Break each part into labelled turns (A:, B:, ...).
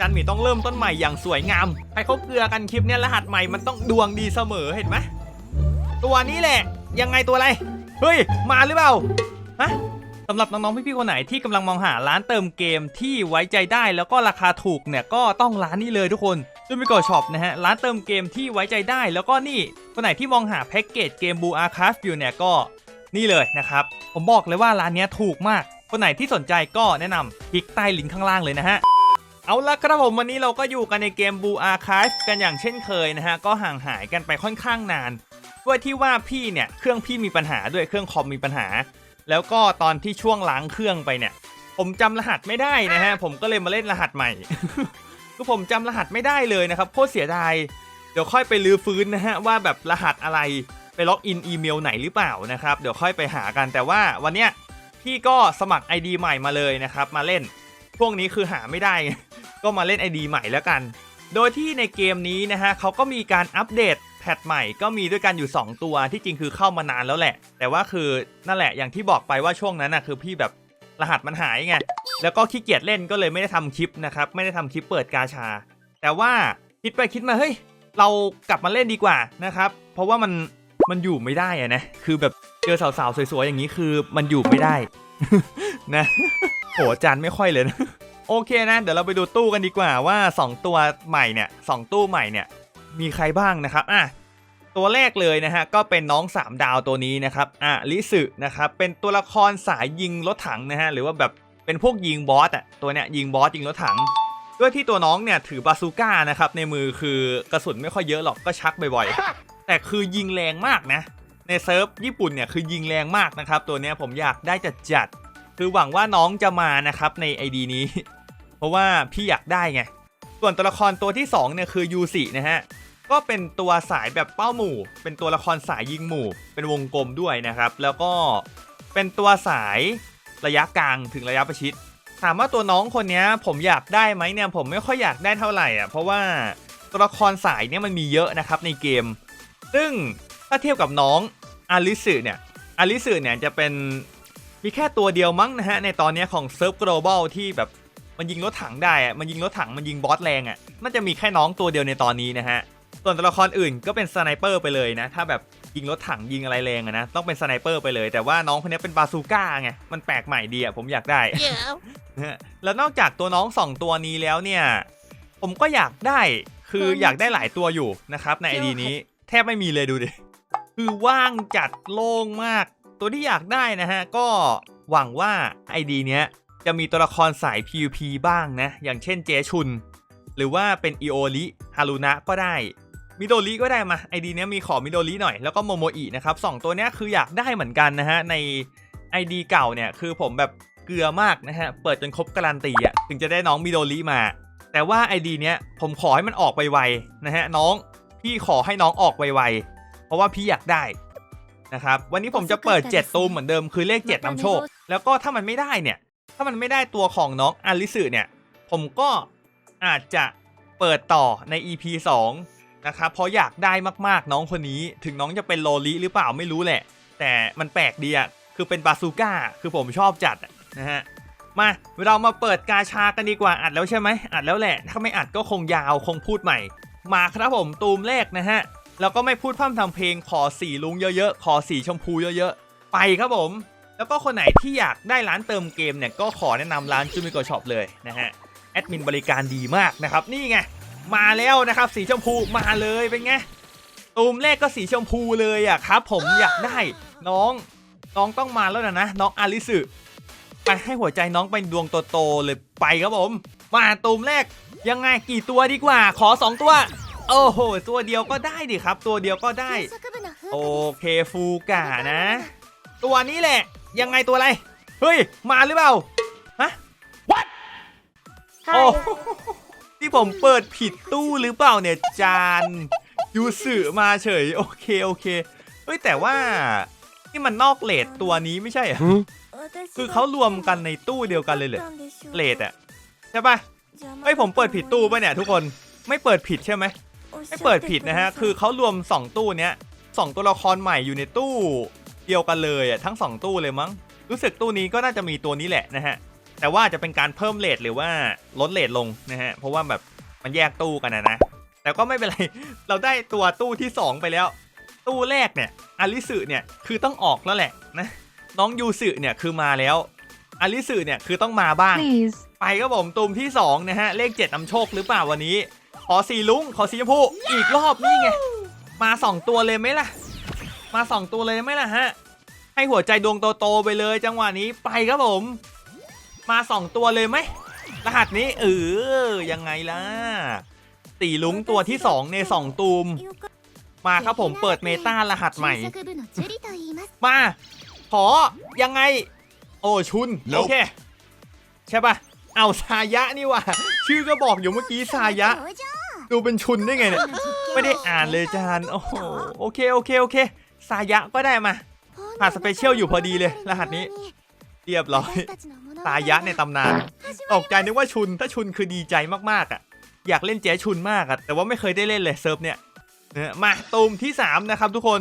A: จันหมีต้องเริ่มต้นใหม่อย่างสวยงามใครเขาเกลือกันคลิปเนี้ยรหัสใหม่มันต้องดวงดีเสมอเห็นไหมตัวนี้แหละ ยังไงตัวอะไร เฮ้ย มาหรือเปล่าฮะสำหรับน้องๆพี่ๆคนไหนที่กำลังมองหาร้านเติมเกมที่ไว้ใจได้แล้วก็ราคาถูกเนี่ยก็ต้องร้านนี้เลยทุกคนซูมิโกช็อปนะฮะร้านเติมเกมที่ไว้ใจได้แล้วก็นี่คนไหนที่มองหาแพ็กเกจเกมบูอาร์คาฟอยู่เนี่ยก็นี่เลยนะครับ ผมบอกเลยว่าร้านนี้ถูกมาก คนไหนที่สนใจก็แนะนำคลิกใต้ลิงก์ข้างล่างเลยนะฮะ เอาละครับผมวันนี้เราก็อยู่กันในเกมบูอาร์ค v e กันอย่างเช่นเคยนะฮะ ก็ห่างหายกันไปค่อนข้างนานด้วยที่ว่าพี่เนี่ยเครื่องพี่มีปัญหาด้วยเครื่องคอมมีปัญหา แล้วก็ตอนที่ช่วงล้างเครื่องไปเนี่ย ผมจำรหัสไม่ได้นะฮะ ผมก็เลยมาเล่นรหัสใหม่คือผมจำรหัสไม่ได้เลยนะครับโคตรเสียดายเดี๋ยวค่อยไปลื้อฟื้นนะฮะว่าแบบรหัสอะไรไปล็อกอินอีเมลไหนหรือเปล่านะครับเดี๋ยวค่อยไปหากันแต่ว่าวันเนี้ยพี่ก็สมัคร ID ใหม่มาเลยนะครับ มาเล่น พวกนี้คือหาไม่ได้ ก็มาเล่น ID ใหม่แล้วกัน โดยที่ในเกมนี้นะฮะเขาก็มีการอัปเดตแพทใหม่ก็มีด้วยกันอยู่ 2 ตัวที่จริงคือเข้ามานานแล้วแหละ แต่ว่าคือนั่นแหละอย่างที่บอกไปว่าช่วงนั้นนะคือพี่แบบรหัสมันหายไงแล้วก็ขี้เกียจเล่นก็เลยไม่ได้ทำคลิปนะครับไม่ได้ทำคลิปเปิดกาชา แต่ว่าคิดไปคิดมาเฮ้ยเรากลับมาเล่นดีกว่านะครับเพราะว่ามันมันอยู่ไม่ได้อะนะคือแบบเจอสาวๆสวยๆอย่างนี้คือมันอยู่ไม่ได้นะ โหจานไม่ค่อยเลยนะโอเคนะเดี๋ยวเราไปดูตู้กันดีกว่าว่า 2 ตัวใหม่เนี่ยสองตู้ใหม่เนี่ยมีใครบ้างนะครับอะตัวแรกเลยนะฮะก็เป็นน้อง 3 ดาวตัวนี้นะครับอะลิสึนะครับเป็นตัวละครสายยิงรถถังนะฮะหรือว่าแบบเป็นพวกยิงบอสอะตัวเนี้ยยิงบอสยิงรถถัง ด้วยที่ตัวน้องเนี่ยถือบาซูก้านะครับในมือคือกระสุนไม่ค่อยเยอะหรอกก็ชักบ่อยๆ แต่คือยิงแรงมากนะในเซิร์ฟญี่ปุ่นเนี่ยคือยิงแรงมากนะครับตัวเนี้ยผมอยากได้จัดจัด คือหวังว่าน้องจะมานะครับใน ID นี้ เพราะว่าพี่อยากได้ไง ส่วนตัวละครตัวที่2เนี่ยคือยูสินะฮะ ก็เป็นตัวสายแบบเป้าหมู่ เป็นตัวละครสายยิงหมู่ เป็นวงกลมด้วยนะครับ แล้วก็เป็นตัวสายระยะกลางถึงระยะประชิด ถามว่าตัวน้องคนนี้ผมอยากได้ไหมเนี่ยผมไม่ค่อยอยากได้เท่าไหร่อะ เพราะว่าตัวละครสายเนี่ยมันมีเยอะนะครับในเกม ซึ่งถ้าเทียบกับน้องอาริสึเนี่ยอาริสึเนี่ยจะเป็น มีแค่ตัวเดียวมั้งนะฮะในตอนเนี้ยของเซิร์ฟ global ที่แบบมันยิงรถถังได้อะมันยิงรถถังมันยิงบอสแรงอะน่าจะมีแค่น้องตัวเดียวในตอนนี้นะฮะส่วนตัวละครอื่นก็เป็นสไนเปอร์ไปเลยนะ ถ้าแบบยิงรถถังยิงอะไรแรงอะนะต้องเป็นสไนเปอร์ไปเลย แต่ว่าน้องคนนี้เป็นบาซูก้าไงมันแปลกใหม่ดีอะผมอยากได้
B: Yeah.
A: นะฮะแล้วนอกจากตัวน้องสองตัวนี้แล้วเนี่ย ผมก็อยากได้คืออยากได้หลายตัวอยู่นะครับในไอดีนี้ แทบไม่มีเลยดูดิคือว่างจัดโล่งมาก ตัวที่อยากได้นะฮะ ก็หวังว่าไอดีเนี้ยจะมีตัวละครสาย PVP บ้างนะ อย่างเช่นเจชุน หรือว่าเป็นอิโอริฮารุนะก็ได้มิโดริก็ได้มาไอดีเนี้ยมีขอมิโดริหน่อยแล้วก็โมโมอินะครับสองตัวเนี้ยคืออยากได้เหมือนกันนะฮะใน ID เก่าเนี่ยคือผมแบบเกลือมากนะฮะเปิดจนครบการันตีอะถึงจะได้น้องมิโดริมา แต่ว่า ID เนี้ยผมขอให้มันออกไวๆนะฮะน้องพี่ขอให้น้องออกไวๆเพราะว่าพี่อยากได้ นะครับวันนี้ผมจะเปิด 7 ตูมเหมือนเดิมคือเลข 7นำโชค แล้วก็ถ้ามันไม่ได้เนี่ย ถ้ามันไม่ได้ตัวของน้องอาริสึเนี่ย ผมก็อาจจะเปิดต่อใน EP 2 นะครับเพราะอยากได้มากๆน้องคนนี้ ถึงน้องจะเป็นโลลิหรือเปล่าไม่รู้แหละ แต่มันแปลกดีอะคือเป็นบาซูก้าคือผมชอบจัดอะนะฮะมาเรามาเปิดกาชากันดีกว่าอัดแล้วใช่ไหมอัดแล้วแหละ ถ้าไม่อัดก็คงยาวคงพูดใหม่ มาครับผมตูมแรกนะฮะ แล้วก็ไม่พูดพร่ำทำเพลงขอสีลุงเยอะๆ ขอสีชมพูเยอะๆ ไปครับผม แล้วก็คนไหนที่อยากได้ร้านเติมเกมเนี่ย ก็ขอแนะนำร้านจูมิโกช็อปเลยนะฮะ แอดมินบริการดีมากนะครับ นี่ไง มาแล้วนะครับสีชมพูมาเลยเป็นไงตูมแรกก็สีชมพูเลยอะครับ ผมอยากได้น้องน้องต้องมาแล้วนะนะน้องอาริสึไปให้หัวใจน้องเป็นดวงโตๆเลยไปครับผม มาตูมแรกยังไงกี่ตัวดีกว่า ขอ 2 ตัว โอ้โห ตัวเดียวก็ได้ดิครับ ตัวเดียวก็ได้ โอเคฟูกานะ ตัวนี้แหละ ยังไงตัวอะไร เฮ้ย มาหรือเปล่า ฮะ what โอ้ที่ผมเปิดผิดตู้หรือเปล่าเนี่ย จานยูสือมาเฉย โอเค โอเค เฮ้ย แต่ว่า นี่มันนอกเลดตัวนี้ไม่ใช่อะคือเขารวมกันในตู้เดียวกันเลยเหรอเลดอะใช่ปะเฮ้ยผมเปิดผิดตู้ปะเนี่ยทุกคนไม่เปิดผิดใช่ไหม ไม่เปิดผิดนะฮะ คือเขารวม 2 ตู้เนี้ยสองตัวละครใหม่อยู่ในตู้เดียวกันเลยอะทั้ง 2 ตู้เลยมั้ง รู้สึกตู้นี้ก็น่าจะมีตัวนี้แหละนะฮะ แต่ว่าจะเป็นการเพิ่มเลทหรือว่าลดเลทลงนะฮะ เพราะว่าแบบมันแยกตู้กันนะนะ แต่ก็ไม่เป็นไร เราได้ตัวตู้ที่ 2 ไปแล้ว ตู้แรกเนี่ยอาริสึเนี่ยคือต้องออกแล้วแหละนะ น้องยูสึเนี่ยคือมาแล้วอาริสึเนี่ยคือต้องมาบ้าง
B: please
A: ไปครับผมตูมที่2นะฮะเลข7นำโชคหรือเปล่าวันนี้ ขอสีลุงขอสีชมพูอีกรอบนี่ไง มา2ตัวเลยไหมล่ะ มา2ตัวเลยไหมล่ะฮะ ให้หัวใจดวงโตๆไปเลยจังหวะนี้ไปครับผม มา2ตัวเลยไหมรหัสนี้เออยังไงล่ะตีลุงตัวที่2ใน2ตูม มาครับผมเปิดเมตารหัสใหม่ มา ขอยังไง โอ้ชุน โอเค ใช่ปะเอาซายะนี่ว่ะ ชื่อก็บอกอยู่เมื่อกี้ซายะ ดูเป็นชุนได้ไงเนี่ย ไม่ได้อ่านเลยจานโอ้โหโอเคโอเคโอเคซายะก็ได้มาหาสเปเชียลอยู่พอดีเลย รหัสนี้ เรียบร้อยซายะในตำนานตกใจนึกว่าชุนถ้าชุนคือดีใจมากๆอะ อยากเล่นเจ๊ชุนมากอะแต่ว่าไม่เคยได้เล่นเลยเซิร์ฟเนี่ยเนี่ยมาตูมที่ 3 นะครับทุกคน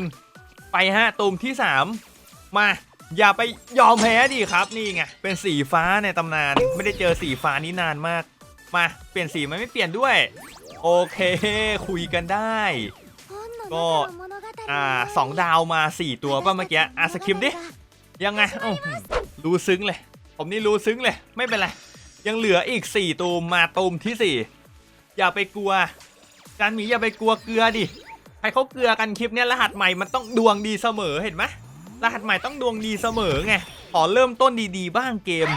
A: ไปฮะตูมที่ 3 มาอย่าไปยอมแพ้ดิครับนี่ไงเป็นสีฟ้าในตำนาน ไม่ได้เจอสีฟ้านี้นานมาก มาเปลี่ยนสีไหมันไม่เปลี่ยนด้วย โอเค คุยกันได้ ก็อ่าสองดาวมา4ตัวป่ะเมื่อกี้อะสคริปต์ดิ ยังไงอื้อหือรู้ซึ้งเลย ผมนี่รู้ซึ้งเลย ไม่เป็นไร ยังเหลืออีก4ตูมมาตูมที่4อย่าไปกลัว การหมีอย่าไปกลัวเกลือดิใครเขาเกลือกันคลิปเนี้ยรหัสใหม่มันต้องดวงดีเสมอเห็นไหมรหัสใหม่ต้องดวงดีเสมอไงขอเริ่มต้นดีๆ บ้างเกม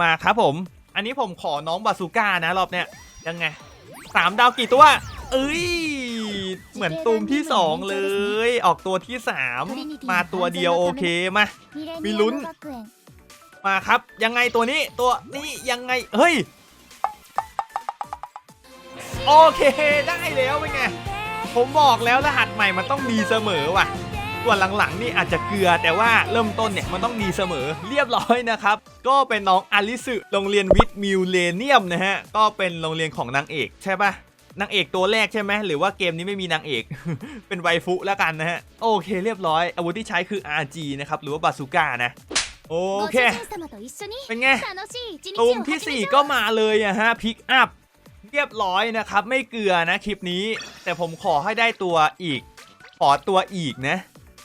A: มาครับผม อันนี้ผมขอน้องบาซูก้านะรอบเนี้ยยังไง สามดาวกี่ตัว เอ้ย เหมือนตูมที่สองเลย ออกตัวที่สามมาตัวเดียวโอเคมา มีลุ้น มาครับ ยังไงตัวนี้ตัวนี้ยังไง เฮ้ย โอเคได้แล้วเป็นไง ผมบอกแล้วรหัสใหม่มันต้องดีเสมอว่ะ วนหลังๆนี่อาจจะเกลือ แต่ว่าเริ่มต้นเนี่ยมันต้องดีเสมอเรียบร้อยนะครับ ก็เป็นน้องอลิสึโรงเรียนวิทมิวเลเนียมนะฮะก็เป็นโรงเรียนของนางเอกใช่ปะนางเอกตัวแรกใช่ไหมหรือว่าเกมนี้ไม่มีนางเอก เป็นไวฟุแล้วกันนะฮะโอเคเรียบร้อย อาวุธที่ใช้คือ RG นะครับหรือว่าบาซูก้านะโอเค
C: เป็
A: นไง
C: ตู
A: ตู
C: ม
A: ม
C: ที่
A: ที่
C: สี่
A: 4
C: ก็
A: ก็มาเลยอะฮะพิกอัพเรียบร้อยนะครับ ไม่เกลือนะคลิปนี้ แต่ผมขอให้ได้ตัวอีก ขอตัวอีกนะ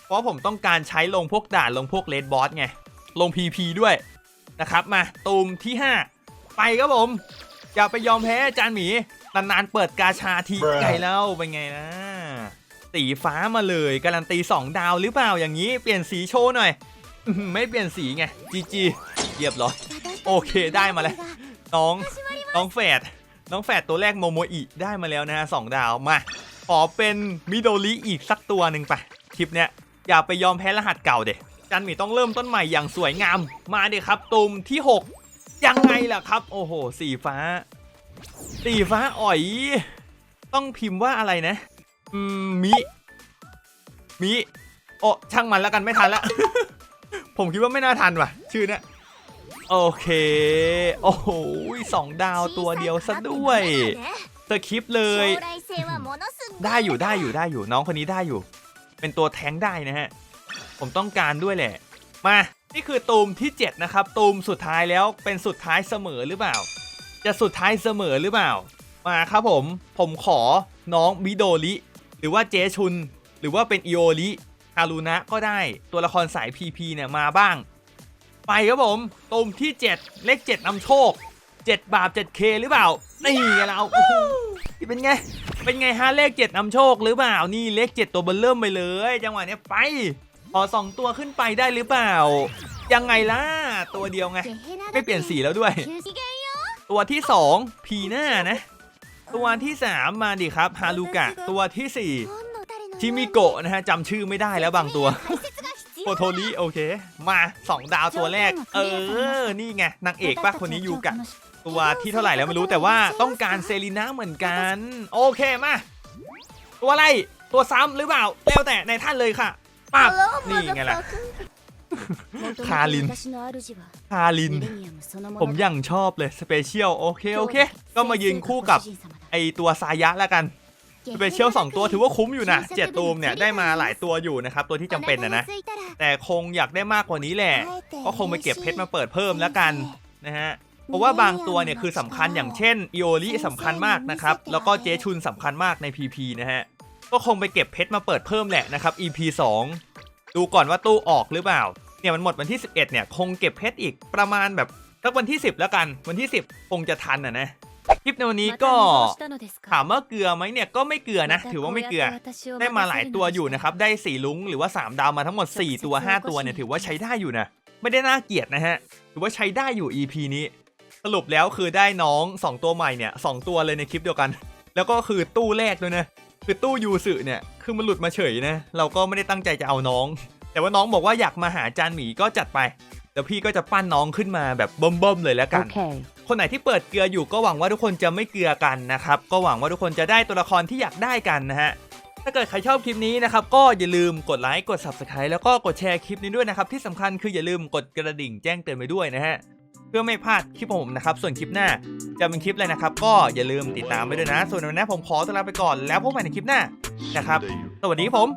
A: เพราะผมต้องการใช้ลงพวกด่านลงพวกเลดบอสไง ลง PP ด้วยนะครับมาตูมที่ 5 ไปครับผม อย่าไปยอมแพ้อาจานหมี นานๆเปิดกาชาที
D: Bruh
A: ไงแล้วเป็นไงนะ สีฟ้ามาเลยการันตี 2 ดาวหรือเปล่าอย่างนี้เปลี่ยนสีโชว์หน่อยอื้อหือไม่เปลี่ยนสีไงจีจีเรียบร้อยโอเคได้มาแล้วน้องน้องแฝดน้องแฝดตัวแรกโมโมอิได้มาแล้วนะฮะสองดาวมาขอเป็นมิโดริอีกสักตัวหนึ่งไปคลิปเนี้ย อย่าไปยอมแพ้รหัสเก่าเด็จันหมีต้องเริ่มต้นใหม่อย่างสวยงาม มาเด็ครับตุมที่ 6 ยังไงล่ะครับ โอ้โห สีฟ้า สีฟ้าอ่อย ต้องพิมพ์ว่าอะไรนะอืมมิ มิ โอ้ช่างมันแล้วกันไม่ทันละ ผมคิดว่าไม่น่าทันว่ะ ชื่อเนี้ยโอเค โอ้โหสองดาวตัวเดียวซะด้วยสคริปต์เลย ได้อยู่ได้อยู่ได้อยู่น้องคนนี้ได้อยู่ เป็นตัวแทงได้นะฮะ ผมต้องการด้วยแหละ มา นี่คือตูมที่ 7 นะครับ ตูมสุดท้ายแล้วเป็นสุดท้ายเสมอหรือเปล่า จะสุดท้ายเสมอหรือเปล่า มาครับผม ผมขอน้องบิโดริหรือว่าเจชุน หรือว่าเป็นอิโอริฮารุนะก็ได้ตัวละครสาย PP เนี่ยมาบ้าง ไปครับผมตูมที่ 7 เลข7นำโชค 7 บาท 7K หรือเปล่า นี่ไงเราเป็นไง เป็นไงฮะเลข7นำโชคหรือเปล่านี่เลข7ตัวเบนเริ่มไปเลย จังหวะเนี้ยไปขอสองตัวขึ้นไปได้หรือเปล่า ยังไงล่ะ ตัวเดียวไง ไม่เปลี่ยนสีแล้วด้วย ตัวที่2พีหน้านะ ตัวที่3มมาดิครับฮารุกะ ตัวที่สี่ชิมิโกะนะฮะจำชื่อไม่ได้แล้วบางตัวโอโทริโอเค มา 2 ดาวตัวแรก เออ นี่ไงนางเอกปะคนนี้ยูกะ ตัวที่เท่าไหร่แล้วไม่รู้แต่ว่าต้องการเซรีน่าเหมือนกัน โอเคมา ตัวอะไรตัวซ้ำหรือเปล่าแล้วแต่ในท่านเลยค่ะปั๊บนี่ไงล่ะคาริน คาริน ผมยังชอบเลย สเปเชียล โอเค โอเค ก็มายืนคู่กับ ไอตัวซายะแล้วกัน สเปเชียล2ตัวถือว่าคุ้มอยู่นะเจ็ดตูมเนี่ย ได้มาหลายตัวอยู่นะครับ ตัวที่จำเป็นนะนะ แต่คงอยากได้มากกว่านี้แหละ ก็คงไปเก็บเพชรมาเปิดเพิ่มแล้วกันนะฮะ เพราะว่าบางตัวเนี่ยคือสำคัญอย่างเช่นอีโอริสำคัญมากนะครับแล้วก็เจชุนสำคัญมากใน PP นะฮะก็คงไปเก็บเพชรมาเปิดเพิ่มแหละนะครับ EP 2 ดูก่อนว่าตู้ออกหรือเปล่าเนี่ยมันหมดวันที่ 11เนี่ยคงเก็บเพชรอีกประมาณแบบสักวันที่ 10 แล้วกันวันที่ 10 คงจะทันอะนะคลิปในวันนี้ก็ถามว่าเกลือไหมเนี่ยก็ไม่เกลือนะ ถือว่าไม่เกลือ ได้มาหลายตัวอยู่นะครับได้สีลุงหรือว่า 3 ดาวมาทั้งหมด 4 ตัว 5 ตัวเนี่ยถือว่าใช้ได้อยู่นะ ไม่ได้น่าเกลียดนะฮะถือว่าใช้ได้อยู่ EP นี้ สรุปแล้วคือได้น้อง 2 ตัวใหม่เนี่ยสองตัวเลยในคลิปเดียวกัน แล้วก็คือตู้แรกด้วยนะคือตู้ยูสึเนี่ยคือมันหลุดมาเฉยนะเราก็ไม่ได้ตั้งใจจะเอาน้อง แต่ว่าน้องบอกว่าอยากมาหาจานหมีก็จัดไปเดี๋ยวพี่ก็จะปั้นน้องขึ้นมาแบบเบิ่มๆเลยแล้วกัน
B: Okay.
A: คนไหนที่เปิดเกลืออยู่ก็หวังว่าทุกคนจะไม่เกลือกันนะครับก็หวังว่าทุกคนจะได้ตัวละครที่อยากได้กันนะฮะถ้าเกิดใครชอบคลิปนี้นะครับก็อย่าลืมกดไลค์กด subscribe แล้วก็กดแชร์คลิปนี้ด้วยนะครับที่สำคัญคืออย่าลืมกดกระดิ่งแจ้งเตือนไปด้วยนะฮะเพื่อไม่พลาดคลิปของผมนะครับ ส่วนคลิปหน้าจะเป็นคลิปอะไรนะครับ ก็อย่าลืมติดตามไปด้วยนะ ส่วนวันนี้ผมขอตัวลาไปก่อนแล้วพบกันใหม่ในคลิปหน้านะครับสวัสดีครับผม